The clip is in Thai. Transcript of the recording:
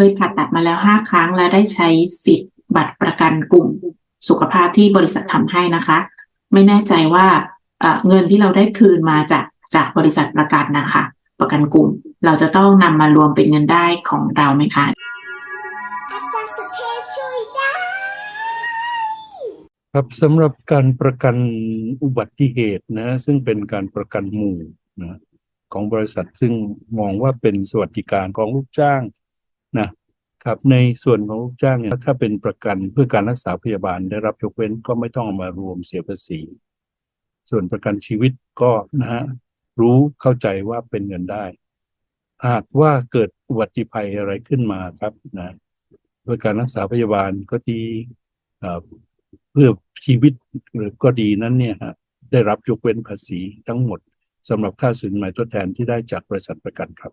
เคยผ่าตัดมาแล้วห้าครั้งและได้ใช้สิทธิ์บัตรประกันกลุ่มสุขภาพที่บริษัททำให้นะคะ ไม่แน่ใจว่าเงินที่เราได้คืนมาจากจากบริษัทประกันนะคะ ประกันกลุ่ม เราจะต้องนำมารวมเป็นเงินได้ของเราไหมคะครับสำหรับการประกันอุบัติเหตุนะ ซึ่งเป็นการประกันหมู่นะของบริษัทซึ่งมองว่าเป็นสวัสดิการของลูกจ้าง ครับในส่วนของลูกจ้างเนี่ยถ้าเป็นประกันเพื่อการรักษาพยาบาลได้รับยกเว้นก็ไม่ต้องมารวมเสียภาษี ส่วนประกันชีวิตก็นะฮะรู้เข้าใจว่าเป็นเงินได้ หากว่าเกิดอุบัติภัยอะไรขึ้นมาครับนะเพื่อการรักษาพยาบาลก็ดีเอ่อเพื่อชีวิตหรือก็ดีนั้นเนี่ยฮะได้รับยกเว้นภาษีทั้งหมดสำหรับค่าสินไหมทดแทนที่ได้จากบริษัทประกันครับ